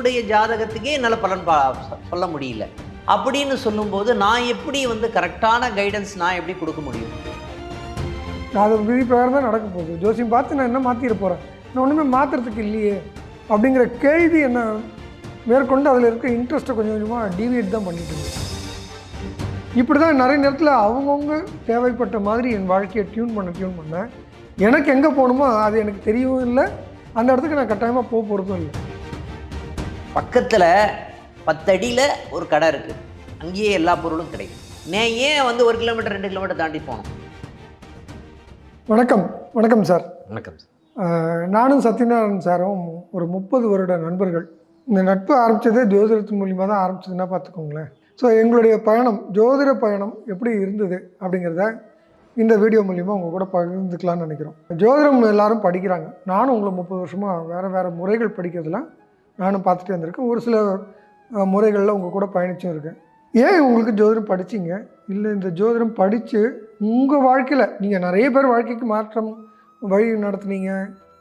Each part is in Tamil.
என்னுடைய ஜாதகத்துக்கே என்னால் பலன் சொல்ல முடியல. அப்படின்னு சொல்லும்போது நான் எப்படி வந்து கரெக்டான கைடன்ஸ் நான் எப்படி கொடுக்க முடியும்? நான் அது விதி பிரகாரம் தான் நடக்க போகுது. ஜோசியம் பார்த்து நான் என்ன மாற்றிட போகிறேன் நான் ஒன்றுமே மாற்றுறதுக்கு இல்லையே. அப்படிங்கிற கேள்வி என்ன மேற்கொண்டு அதில் இருக்க இன்ட்ரெஸ்ட்டை கொஞ்சம் கொஞ்சமாக டீவியேட் தான் பண்ணிட்டு இருந்தேன். இப்படி தான் நிறைய நேரத்தில் அவங்கவுங்க தேவைப்பட்ட மாதிரி என் வாழ்க்கையை டியூன் பண்ண டியூன் பண்ணேன். எனக்கு எங்கே போகணுமோ அது எனக்கு தெரியவும் இல்லை. அந்த இடத்துக்கு நான் கட்டாயமாக போக போகிறதும் இல்லை. பக்கத்தில் பத்தடியில் ஒரு கடை இருக்குது அங்கேயே எல்லா பொருளும் கிடைக்கும். நான் ஏன் வந்து ஒரு கிலோமீட்டர் ரெண்டு கிலோமீட்டர் தாண்டி போகணும்? வணக்கம். வணக்கம் சார். வணக்கம் நானும் சத்யநாராயணன் சாரும் ஒரு முப்பது வருட நண்பர்கள். இந்த நட்பு ஆரம்பித்ததே ஜோதிடத்து மூலியமாக தான் ஆரம்பிச்சதுன்னா பார்த்துக்கோங்களேன். ஸோ எங்களுடைய பயணம் ஜோதிட பயணம் எப்படி இருந்தது அப்படிங்கிறத இந்த வீடியோ மூலிமா உங்கள் கூட பகிர்ந்துக்கலாம்னு நினைக்கிறோம். ஜோதிடம் எல்லாரும் படிக்கிறாங்க. நானும் உங்களை முப்பது வருஷமாக வேறு வேறு முறைகள் படிக்கிறதுலாம் நானும் பார்த்துட்டே வந்திருக்கேன். ஒரு சில முறைகளில் உங்கள் கூட பயணிச்சும் இருக்கேன். ஏன் உங்களுக்கு ஜோதிடம் படிச்சிங்க? இல்லை இந்த ஜோதிடம் படித்து உங்கள் வாழ்க்கையில் நீங்கள் நிறைய பேர் வாழ்க்கைக்கு மாற்றம் வழி நடத்துனீங்க.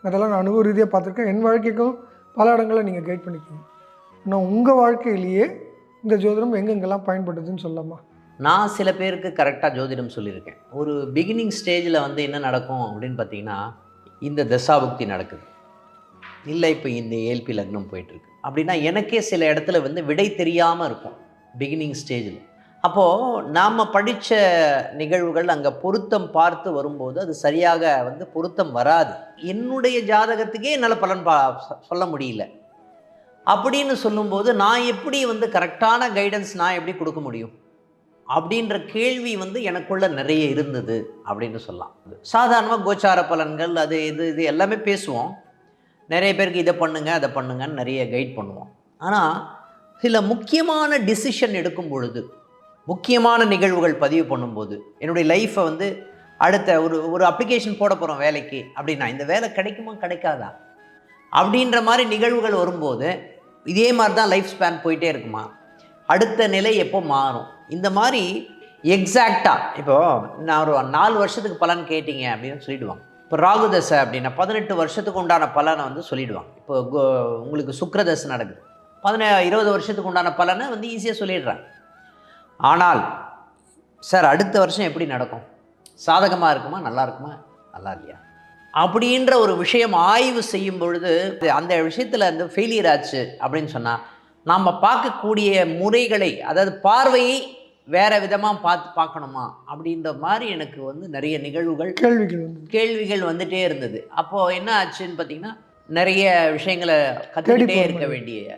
அதெல்லாம் நான் அனுபவ ரீதியாக பார்த்துருக்கேன். என் வாழ்க்கைக்கும் பல இடங்களில் நீங்கள் கைட் பண்ணிக்கோங்க ஆனால் உங்கள் வாழ்க்கையிலேயே இந்த ஜோதிடம் எங்கெங்கெல்லாம் பயன்படுதுன்னு சொல்லலாமா? நான் சில பேருக்கு கரெக்டாக ஜோதிடம் சொல்லியிருக்கேன். ஒரு பிகினிங் ஸ்டேஜில் வந்து என்ன நடக்கும் அப்படின்னு பார்த்தீங்கன்னா இந்த தசாபுக்தி நடக்குது. இல்லை இப்போ இந்த ஏல்பி லக்னம் போயிட்டுருக்கு. அப்படின்னா எனக்கே சில இடத்துல வந்து விடை தெரியாமல் இருக்கும் பிகினிங் ஸ்டேஜில் அப்போது நாம் படித்த நிகழ்வுகள் அங்கே பொருத்தம் பார்த்து வரும்போது அது சரியாக வந்து பொருத்தம் வராது. என்னுடைய ஜாதகத்துக்கே என்னால் பலன் பா சொல்ல முடியல. அப்படின்னு சொல்லும்போது நான் எப்படி வந்து கரெக்டான கைடன்ஸ் நான் எப்படி கொடுக்க முடியும்? அப்படின்ற கேள்வி வந்து எனக்குள்ள நிறைய இருந்தது அப்படின்னு சொல்லலாம். சாதாரணமாக கோச்சார பலன்கள் அது இது இது எல்லாமே பேசுவோம். நிறைய பேருக்கு இதை பண்ணுங்க அதை பண்ணுங்கன்னு நிறைய கைட் பண்ணுவோம். ஆனால் சில முக்கியமான டிசிஷன் எடுக்கும் பொழுது முக்கியமான நிகழ்வுகள் பதிவு பண்ணும்போது என்னுடைய லைஃப்பை வந்து அடுத்த ஒரு ஒரு அப்ளிகேஷன் போட போகிறோம் வேலைக்கு அப்படின்னா இந்த வேலை கிடைக்குமா கிடைக்காதா? அப்படின்ற மாதிரி நிகழ்வுகள் வரும்போது இதே மாதிரி தான் லைஃப் ஸ்பேன் போயிட்டே இருக்குமா? அடுத்த நிலை எப்போ மாறும்? இந்த மாதிரி எக்ஸாக்டாக இப்போது நான் ஒரு நாலு வருஷத்துக்கு பலன் கேட்டீங்க அப்படின்னு சொல்லிடுவாங்க. இப்போ ராகுதசை அப்படின்னா பதினெட்டு வருஷத்துக்கு உண்டான பலனை வந்து சொல்லிடுவாங்க. இப்போ கோ- உங்களுக்கு சுக்கரதசை நடக்குது. பதினே இருபது வருஷத்துக்கு உண்டான பலனை வந்து ஈஸியாக சொல்லிடுறாங்க. ஆனால் சார் அடுத்த வருஷம் எப்படி நடக்கும்? சாதகமாக இருக்குமா? நல்லா இருக்குமா? நல்லா இல்லையா? அப்படின்ற ஒரு விஷயம் ஆய்வு செய்யும் பொழுது அந்த விஷயத்தில் வந்து ஃபெயிலியர் ஆச்சு அப்படின்னு சொன்னால் நாம் பார்க்கக்கூடிய முறைகளை அதாவது பார்வையை வேற விதமாக பார்த்து பார்க்கணுமா அப்படின்ற மாதிரி எனக்கு வந்து நிறைய நிகழ்வுகள் கேள்விகள் கேள்விகள் வந்துட்டே இருந்தது. அப்போது என்ன ஆச்சுன்னு பார்த்தீங்கன்னா நிறைய விஷயங்களை கற்றுக்கிட்டே இருக்க. வேண்டிய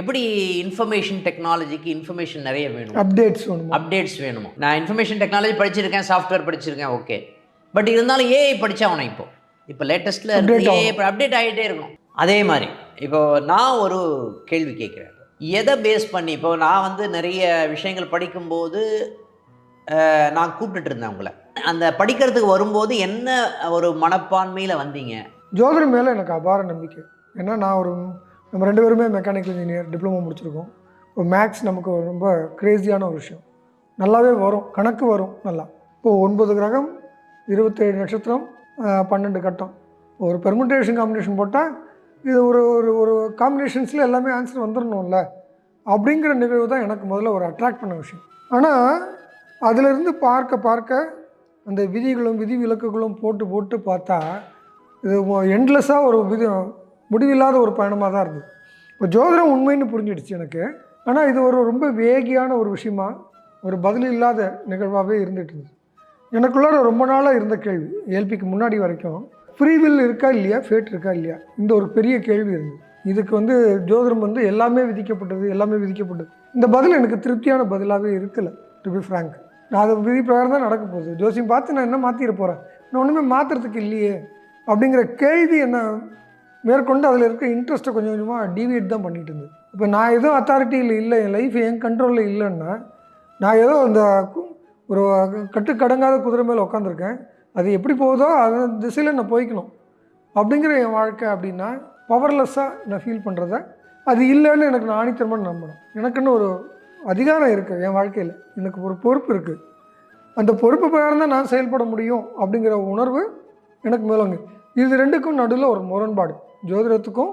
எப்படி இன்ஃபர்மேஷன் டெக்னாலஜிக்கு இன்ஃபர்மேஷன் நிறைய வேணும்? அப்டேட்ஸ் வேணுமா? அப்டேட்ஸ் வேணுமா? நான் இன்ஃபர்மேஷன் டெக்னாலஜி படிச்சிருக்கேன் சாஃப்ட்வேர் படிச்சிருக்கேன் ஓகே பட் இருந்தாலும் ஏஐ படிச்சாகணும் இப்போ. இப்போ லேட்டஸ்ட்டில் ஏஐ அப்டேட் ஆகிட்டே இருக்கும். அதே மாதிரி இப்போ நான் ஒரு கேள்வி கேட்குறேன் எதை பேஸ் பண்ணி இப்போ நான் வந்து நிறைய விஷயங்கள் படிக்கும்போது நான் கூப்பிட்டுட்டு இருந்தேன் உங்களை. அந்த படிக்கிறதுக்கு வரும்போது என்ன ஒரு மனப்பான்மையில் வந்தீங்க? ஜோதிடம் மேலே எனக்கு அபார நம்பிக்கை. ஏன்னா நான் ஒரு நம்ம ரெண்டு பேருமே மெக்கானிக்கல் இன்ஜினியர் டிப்ளமோ முடிச்சிருக்கோம். இப்போ மேக்ஸ் நமக்கு ரொம்ப க்ரேஸியான ஒரு விஷயம். நல்லாவே வரும் கணக்கு வரும் நல்லா. இப்போது ஒன்பது கிரகம் இருபத்தேழு நட்சத்திரம் பன்னெண்டு கட்டம். ஒரு பெர்முட்டேஷன் காம்பினேஷன் போட்டால் இது ஒரு ஒரு ஒரு காம்பினேஷன்ஸில் எல்லாமே ஆன்சர் வந்துடணும்ல அப்படிங்கிற நிகழ்வு தான் எனக்கு முதல்ல ஒரு அட்ராக்ட் பண்ண விஷயம். ஆனால் அதிலிருந்து பார்க்க பார்க்க அந்த விதிகளும் விதி விலக்குகளும் போட்டு போட்டு பார்த்தா இது எண்ட்லெஸ்ஸாக ஒரு விதி முடிவில்லாத ஒரு பயணமாக தான் இருந்தது. இப்போ ஜோதிடம் உண்மைன்னு புரிஞ்சிடுச்சு எனக்கு. ஆனால் இது ஒரு ரொம்ப வேகியான ஒரு விஷயமா ஒரு பதில் இல்லாத நிகழ்வாகவே இருந்துட்டு இருந்தது. எனக்குள்ளார ரொம்ப நாளாக இருந்த கேள்வி ஏல்பிக்கு முன்னாடி வரைக்கும் ஃப்ரீவில் இருக்கா இல்லையா? ஃபேட் இருக்கா இல்லையா? இந்த ஒரு பெரிய கேள்வி இருந்தது இதுக்கு வந்து ஜோதிடம் வந்து எல்லாமே விதிக்கப்பட்டது எல்லாமே விதிக்கப்பட்டது. இந்த பதில் எனக்கு திருப்தியான பதிலாகவே இருக்கலை டு பி ஃப்ராங்க் நான் அது விதி பிரகாரம் தான் நடக்க போகுது. ஜோசியம் பார்த்து நான் என்ன மாற்றிட போகிறேன் நான் ஒன்றுமே மாற்றுறதுக்கு இல்லையே. அப்படிங்கிற கேள்வி என்ன மேற்கொண்டு அதில் இருக்க இன்ட்ரெஸ்ட்டை கொஞ்சம் கொஞ்சமாக டிவியேட் தான் பண்ணிகிட்டு இருந்தது. இப்போ நான் எதுவும் அத்தாரிட்டியில் இல்லை என் லைஃப் என் கண்ட்ரோலில் இல்லைன்னா நான் ஏதோ அந்த ஒரு கட்டுக்கடங்காத குதிரை மேலே உட்காந்துருக்கேன் அது எப்படி போகுதோ அந்த திசையில் நான் போய்க்கணும். அப்படிங்கிற என் வாழ்க்கை அப்படின்னா பவர்லெஸ்ஸாக நான் ஃபீல் பண்ணுறத அது இல்லைன்னு எனக்கு நான் ஆணித்தரமாக நம்பணும். எனக்குன்னு ஒரு அதிகாரம் இருக்குது என் வாழ்க்கையில். எனக்கு ஒரு பொறுப்பு இருக்குது அந்த பொறுப்பு பிரகாரம் தான் நான் செயல்பட முடியும் அப்படிங்கிற உணர்வு எனக்கு மேலோங்க. இது ரெண்டுக்கும் நடுவில் ஒரு முரண்பாடு. ஜோதிடத்துக்கும்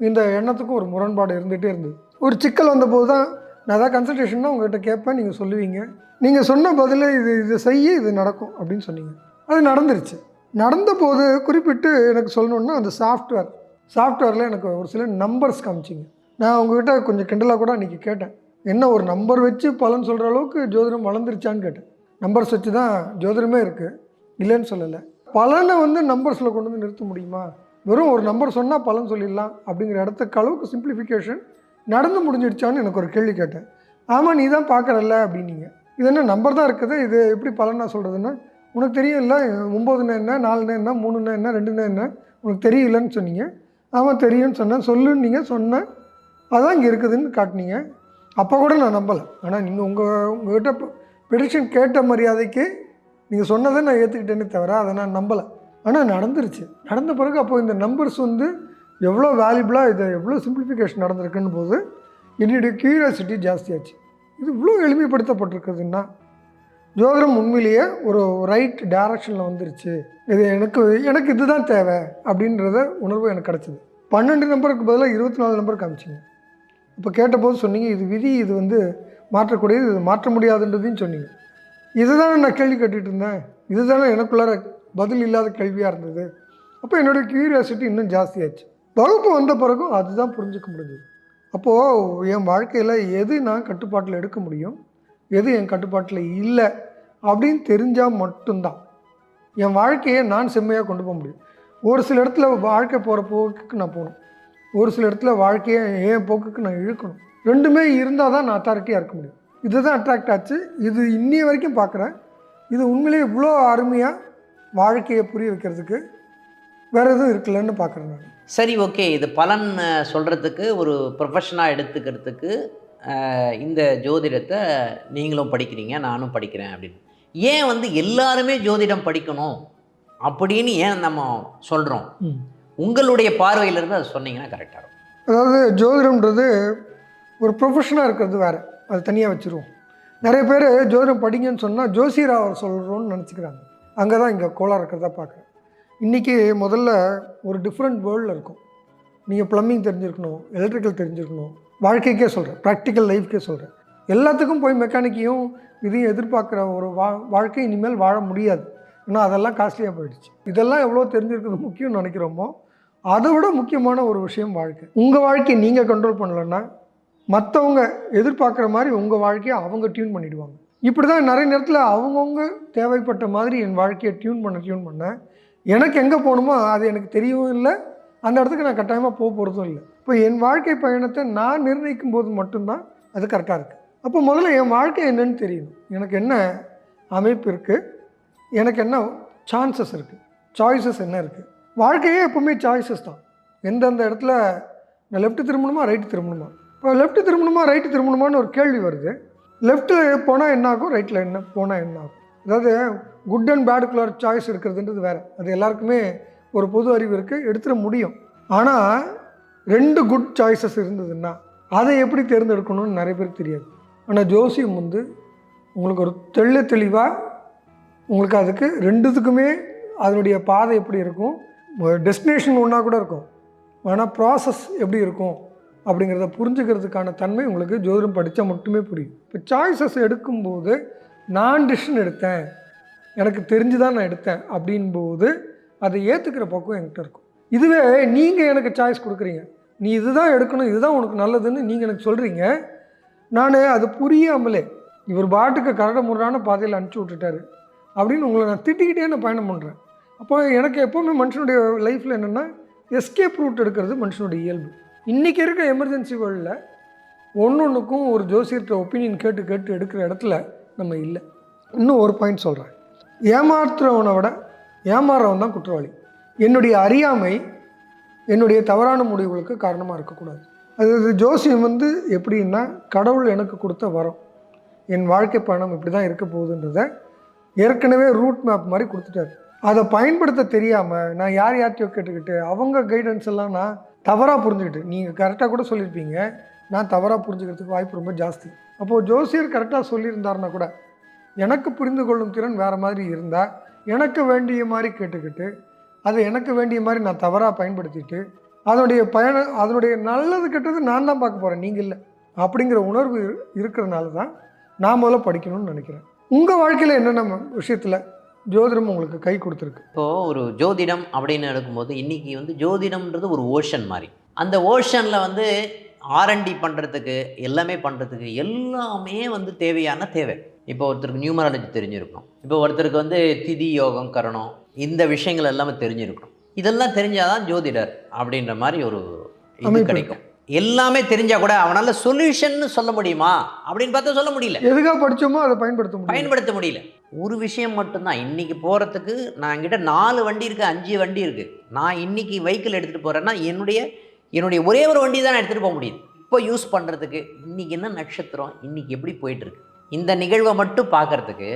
இந்த எண்ணத்துக்கும் ஒரு முரண்பாடு இருந்துகிட்டே இருந்தது. ஒரு சிக்கல் வந்தபோது தான் நான் ஏதாவது கன்சல்டேஷன்னா உங்கள்கிட்ட கேட்பேன் நீங்கள் சொல்லுவீங்க. நீங்கள் சொன்ன பதில் இது இது செய்ய இது நடக்கும் அப்படின்னு சொன்னீங்க. அது நடந்துருச்சு. நடந்தபோது குறிப்பிட்டு எனக்கு சொல்லணுன்னா அந்த சாஃப்ட்வேர் சாஃப்ட்வேரில் எனக்கு ஒரு சில நம்பர்ஸ் காமிச்சிங்க. நான் உங்ககிட்ட கொஞ்சம் கிண்டலாக கூட அன்றைக்கி கேட்டேன். என்ன ஒரு நம்பர் வச்சு பலன் சொல்கிற அளவுக்கு ஜோதிடம் வளர்ந்துருச்சான்னு கேட்டேன். நம்பர்ஸ் வச்சு தான் ஜோதிடமே இருக்குது இல்லைன்னு சொல்லலை. பலனை வந்து நம்பர்ஸில் கொண்டு வந்து நிறுத்த முடியுமா? வெறும் ஒரு நம்பர் சொன்னால் பலன் சொல்லிடலாம் அப்படிங்கிற இடத்துக்கு அளவுக்கு சிம்பிளிஃபிகேஷன் நடந்து முடிஞ்சிடுச்சான்னு எனக்கு ஒரு கேள்வி கேட்டேன். ஆமாம் நீ தான் பார்க்குறல்ல அப்படின்னீங்க. இது என்ன நம்பர் தான் இருக்குது? இது எப்படி பலனா சொல்கிறதுன்னா உனக்கு தெரியல ஒம்போதுன்னா என்ன? நாலுன்னா என்ன? மூணுன்னா என்ன? ரெண்டுன்னா என்ன? உனக்கு தெரியலன்னு சொன்னீங்க. ஆமாம் தெரியும்னு சொன்னேன். சொல்லுன்னு நீங்கள் சொன்னேன் அதான் இங்கே இருக்குதுன்னு காட்டினீங்க. அப்போ கூட நான் நம்பலை. ஆனால் நீங்கள் உங்கள் உங்கள்கிட்ட ப்ரெடிக்ஷன் கேட்ட மரியாதைக்கு நீங்கள் சொன்னதை நான் ஏற்றுக்கிட்டேனே தவிர அதை நான் நம்பலை. ஆனால் நடந்துருச்சு. நடந்த பிறகு அப்போது இந்த நம்பர்ஸ் வந்து எவ்வளோ வேல்யூபிளாக இதை எவ்வளோ சிம்பிளிஃபிகேஷன் நடந்திருக்குன்னு போது என்னுடைய க்யூரியாசிட்டி ஜாஸ்தியாச்சு. இது இவ்வளோ எளிமைப்படுத்தப்பட்டிருக்குதுன்னா ஜோதிடம் உண்மையிலேயே ஒரு ரைட் டைரக்ஷனில் வந்துருச்சு. இது எனக்கு எனக்கு இதுதான் தேவை அப்படின்றத உணர்வு எனக்கு கிடச்சிது. பன்னெண்டு நம்பருக்கு பதிலாக இருபத்தி நாலு நம்பர் காமிச்சிங்க. இப்போ கேட்டபோது சொன்னீங்க இது விதி இது வந்து மாற்றக்கூடியது இது மாற்ற முடியாதுன்றதையும் சொன்னீங்க. இதுதானே நான் கேள்வி கேட்டுட்டு இருந்தேன். இதுதானே எனக்குள்ளார பதில் இல்லாத கேள்வியாக இருந்தது. அப்போ என்னுடைய கியூரியாசிட்டி இன்னும் ஜாஸ்தியாச்சு. வகுப்பு வந்த பிறகும் அதுதான் புரிஞ்சுக்க முடிஞ்சது. அப்போது என் வாழ்க்கையில் எது நான் கட்டுப்பாட்டில் எடுக்க முடியும்? எது என் கட்டுப்பாட்டில் இல்லை அப்படின்னு தெரிஞ்சால் மட்டும்தான். என் வாழ்க்கையை நான் செம்மையாக கொண்டு போக முடியும். ஒரு சில இடத்துல வாழ்க்கை போகிற போக்குக்கு நான் போகணும். ஒரு சில இடத்துல வாழ்க்கையை என் போக்குக்கு நான் இழுக்கணும். ரெண்டுமே இருந்தால் தான் நான் அத்தாரிட்டியாக இருக்க முடியும். இதுதான் அட்ராக்ட் ஆச்சு. இது இன்னி வரைக்கும் பார்க்குறேன் இது உண்மையிலேயே இவ்வளோ அருமையாக வாழ்க்கையை புரிய வைக்கிறதுக்கு வேறு எதுவும் இருக்குல்லன்னு பார்க்குறேன் நான். சரி ஓகே இது பலன் சொல்கிறதுக்கு ஒரு ப்ரொஃபஷனாக எடுத்துக்கிறதுக்கு இந்த ஜோதிடத்தை நீங்களும் படிக்கிறீங்க நானும் படிக்கிறேன் அப்படின்னு. ஏன் வந்து எல்லாருமே ஜோதிடம் படிக்கணும் அப்படின்னு ஏன் நம்ம சொல்கிறோம். உங்களுடைய பார்வையிலிருந்து அதை சொன்னீங்கன்னா கரெக்டாக இருக்கும். அதாவது ஜோதிடம்ன்றது ஒரு ப்ரொஃபஷனாக இருக்கிறது வேறு. அது தனியாக வச்சுருவோம். நிறைய பேர் ஜோதிடம் படிங்கன்னு சொன்னால் ஜோசியரா அவர் சொல்கிறோன்னு நினச்சிக்கிறாங்க. அங்கே தான் இங்கே கோளாறு இருக்கிறதா பார்க்குறேன். இன்றைக்கி முதல்ல ஒரு டிஃப்ரெண்ட் வேர்ல்டில் இருக்கும். நீங்கள் ப்ளம்பிங் தெரிஞ்சிருக்கணும் எலக்ட்ரிக்கல் தெரிஞ்சிருக்கணும் வாழ்க்கைக்கே சொல்கிறேன் ப்ராக்டிக்கல் லைஃப்க்கே சொல்கிறேன் எல்லாத்துக்கும் போய் மெக்கானிக்கையும் இதையும் எதிர்பார்க்குற ஒரு வா வாழ்க்கை இனிமேல் வாழ முடியாது. ஏன்னா அதெல்லாம் காஸ்ட்லியாக போயிடுச்சு. இதெல்லாம் எவ்வளோ தெரிஞ்சிருக்கிறது முக்கியம்னு நினைக்கிறோமோ அதை விட முக்கியமான ஒரு விஷயம் வாழ்க்கை. உங்கள் வாழ்க்கையை நீங்கள் கண்ட்ரோல் பண்ணலன்னா மற்றவங்க எதிர்பார்க்குற மாதிரி உங்கள் வாழ்க்கையை அவங்க டியூன் பண்ணிவிடுவாங்க இப்படி தான் நிறைய நேரத்தில் அவங்கவுங்க தேவைப்பட்ட மாதிரி என் வாழ்க்கையை டியூன் பண்ண டியூன் பண்ணேன் எனக்கு எங்கே போகணுமோ அது எனக்கு தெரியவும் இல்லை. அந்த இடத்துக்கு நான் கட்டாயமாக போக போகிறதும் இல்லை. இப்போ என் வாழ்க்கை பயணத்தை நான் நிர்ணயிக்கும் போது மட்டும்தான் அது கரெக்டாக இருக்குது அப்போ முதல்ல என் வாழ்க்கை என்னன்னு தெரியணும். எனக்கு என்ன அமைப்பு இருக்குது எனக்கு என்ன சான்சஸ் இருக்குது சாய்ஸஸ் என்ன இருக்குது வாழ்க்கையே எப்பவுமே சாய்ஸஸ் தான். எந்தெந்த இடத்துல நான் லெஃப்ட்டு திரும்பணுமா ரைட்டு திரும்பணுமா? இப்போ லெஃப்ட்டு திரும்பணுமா ரைட்டு திரும்பணுமான்னு ஒரு கேள்வி வருது. லெஃப்ட்டில் போனால் என்ன ஆகும்? ரைட்டில் என்ன போனால் என்ன ஆகும்? அதாவது குட் அண்ட் பேடுக்குள்ளார சாய்ஸ் இருக்கிறதுன்றது வேறு. அது எல்லாருக்குமே ஒரு பொது அறிவு இருக்குது எடுத்துட முடியும். ஆனால் ரெண்டு குட் சாய்ஸஸ் இருந்ததுன்னா அதை எப்படி தேர்ந்தெடுக்கணும்னு நிறைய பேருக்கு தெரியாது. ஆனால் ஜோசியம் வந்து உங்களுக்கு ஒரு தெள்ள தெளிவாக உங்களுக்கு அதுக்கு ரெண்டுத்துக்குமே அதனுடைய பாதை எப்படி இருக்கும்? டெஸ்டினேஷன் ஒன்றா கூட இருக்கும். ஆனால் ப்ராசஸ் எப்படி இருக்கும்? அப்படிங்கிறத புரிஞ்சுக்கிறதுக்கான தன்மை உங்களுக்கு ஜோதிடம் படித்தா மட்டுமே புரியும். இப்போ சாய்ஸஸ் எடுக்கும்போது நான் டிசிஷன் எடுத்தேன் எனக்கு தெரிஞ்சு தான் நான் எடுத்தேன் அப்படின்போது அதை ஏற்றுக்கிற பக்கம் என்கிட்ட இருக்கும். இதுவே நீங்கள் எனக்கு சாய்ஸ் கொடுக்குறீங்க. நீ இதுதான் எடுக்கணும் இதுதான் உனக்கு நல்லதுன்னு நீங்கள் எனக்கு சொல்கிறீங்க நான் அது புரியாமலே இவர் பாட்டுக்கு கரட முரடான பாதையில் அனுப்பிச்சி விட்டுட்டாரு அப்படின்னு உங்களை நான் திட்டிக்கிட்டே நான் பயணம் பண்ணுறேன் அப்போ எனக்கு எப்போவுமே மனுஷனுடைய லைஃப்பில் என்னென்னா எஸ்கேப் ரூட் எடுக்கிறது மனுஷனுடைய இயல்பு. இன்றைக்கி இருக்க எமர்ஜென்சி வேர்ல்டில் ஒன்று ஒன்றுக்கும் ஒரு ஜோசியர்கிட்ட ஒப்பீனியன் கேட்டு கேட்டு எடுக்கிற இடத்துல நம்ம இல்லை. இன்னும் ஒரு பாயிண்ட் சொல்கிறேன் ஏமாற்றுறவனை விட ஏமாறுறவன் தான் குற்றவாளி. என்னுடைய அறியாமை என்னுடைய தவறான முடிவுகளுக்கு காரணமாக இருக்கக்கூடாது. அது ஜோசியம் வந்து எப்படின்னா கடவுள் எனக்கு கொடுத்த வரம். என் வாழ்க்கை பயணம் இப்படி தான் இருக்க போகுதுன்றத ஏற்கனவே ரூட் மேப் மாதிரி கொடுத்துட்டாரு. அதை பயன்படுத்த தெரியாமல் நான் யார் யார்கிட்டயோ கேட்டுக்கிட்டு அவங்க கைடன்ஸ் எல்லாம் நான் தவறாக புரிஞ்சுக்கிட்டு நீங்கள் கரெக்டாக கூட சொல்லியிருப்பீங்க. நான் தவறாக புரிஞ்சுக்கிறதுக்கு வாய்ப்பு ரொம்ப ஜாஸ்தி. அப்போது ஜோசியர் கரெக்டாக சொல்லியிருந்தாருன்னா கூட எனக்கு புரிந்து கொள்ளும் திறன் வேறு மாதிரி இருந்தால் எனக்கு வேண்டிய மாதிரி கேட்டுக்கிட்டு அதை எனக்கு வேண்டிய மாதிரி நான் தவறாக பயன்படுத்திட்டு அதனுடைய பயண அதனுடைய நல்லது கெட்டது நான் தான் பார்க்க போகிறேன் நீங்கள் இல்லை. அப்படிங்கிற உணர்வு இருக்கிறனால தான் நான் முதல்ல படிக்கணும்னு நினைக்கிறேன். உங்கள் வாழ்க்கையில் என்னென்ன விஷயத்தில் ஜோதிடம் உங்களுக்கு கை கொடுத்துருக்கு? இப்போது ஒரு ஜோதிடம் அப்படின்னு எடுக்கும்போது இன்றைக்கி வந்து ஜோதிடம்ன்றது ஒரு ஓஷன் மாதிரி. அந்த ஓஷனில் வந்து ஆர்என்டி பண்ணுறதுக்கு எல்லாமே பண்ணுறதுக்கு எல்லாமே வந்து தேவையான தேவை. இப்போ ஒருத்தருக்கு நியூமராலஜி தெரிஞ்சிருக்கணும் இப்போ ஒருத்தருக்கு வந்து திதி யோகம் கரணம் இந்த விஷயங்கள் எல்லாமே தெரிஞ்சிருக்கணும். இதெல்லாம் தெரிஞ்சாதான் ஜோதிடர் அப்படின்ற மாதிரி ஒரு இது கிடைக்கும். எல்லாமே தெரிஞ்சா கூட அவனால சொல்யூஷன் சொல்ல முடியுமா? அப்படின்னு பார்த்தா சொல்ல முடியல. எதுக்காக படித்தோமோ அதை பயன்படுத்த பயன்படுத்த முடியல. ஒரு விஷயம் மட்டும்தான். இன்னைக்கு போகிறதுக்கு நான் என்கிட்ட நாலு வண்டி இருக்குது அஞ்சு வண்டி இருக்குது நான் இன்னைக்கு வெஹிக்கிள் எடுத்துகிட்டு போகிறேன்னா என்னுடைய என்னுடைய ஒரே ஒரு வண்டி தான் நான் எடுத்துகிட்டு போக முடியுது இப்போ யூஸ் பண்ணுறதுக்கு இன்னைக்கு என்ன நட்சத்திரம் இன்னைக்கு எப்படி போயிட்டு இருக்கு? இந்த நிகழ்வை மட்டும் பார்க்கறதுக்கு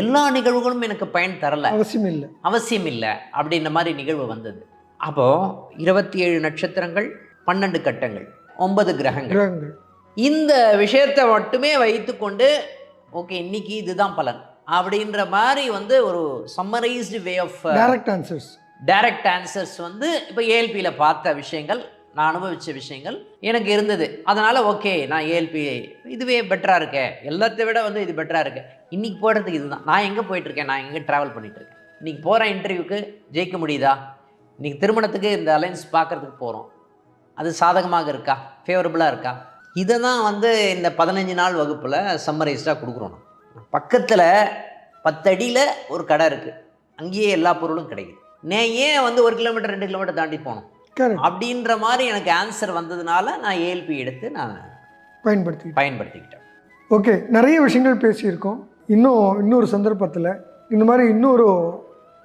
எல்லா நிகழ்வுகளும் எனக்கு பயன் தரல. அவசியம் இல்லை அவசியம் இல்லை அப்படின்ற மாதிரி நிகழ்வு வந்தது. அப்போது இருபத்தி ஏழு நட்சத்திரங்கள் பன்னெண்டு கட்டங்கள் ஒன்பது கிரகங்கள். இந்த விஷயத்தை மட்டுமே வைத்துக்கொண்டு ஓகே இன்னைக்கு இதுதான் பலன். அப்படின்ற மாதிரி வந்து ஒரு summarized way of direct answers direct answers வந்து இப்போ ஏஎல்பியில் பார்த்த விஷயங்கள் நான் அனுபவித்த விஷயங்கள் எனக்கு இருந்தது. அதனால் ஓகே நான் ஏஎல்பி இதுவே பெட்டராக இருக்கே. எல்லாத்தை விட வந்து இது பெட்டராக இருக்கேன் இன்றைக்கி போடுறதுக்கு இதுதான். நான் எங்கே போயிட்டுருக்கேன்? நான் எங்கே ட்ராவல் பண்ணிகிட்ருக்கேன் இன்றைக்கி போகிற இன்டர்வியூக்கு ஜெயிக்க முடியுதா? இன்றைக்கி திருமணத்துக்கு இந்த அலைன்ஸ் பார்க்குறதுக்கு போகிறோம் அது சாதகமாக இருக்கா? ஃபேவரபுளாக இருக்கா? இதை தான் வந்து இந்த பதினஞ்சு நாள் வகுப்பில் சம்மரைஸ்டாக கொடுக்குறோம். பக்கத்தில் பத்தடியில் ஒரு கடை இருக்குது அங்கேயே எல்லா பொருளும் கிடைக்குது. நான் ஏன் வந்து ஒரு கிலோமீட்டர் ரெண்டு கிலோமீட்டர் தாண்டி போகணும் அப்படின்ற மாதிரி எனக்கு ஆன்சர் வந்ததுனால நான் ஏஎல்பி எடுத்து நான் பயன்படுத்தி பயன்படுத்திக்கிட்டேன். ஓகே நிறைய விஷயங்கள் பேசியிருக்கோம். இன்னும் இன்னொரு சந்தர்ப்பத்தில் இந்த மாதிரி இன்னொரு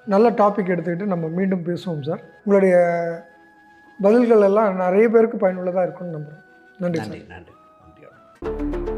நல்ல டாபிக் எடுத்துக்கிட்டு நம்ம மீண்டும் பேசுவோம் சார் உங்களுடைய பதில்கள் எல்லாம் நிறைய பேருக்கு பயனுள்ளதாக இருக்கும்னு நம்புகிறேன் நன்றி சார் நன்றி நன்றி. நன்றி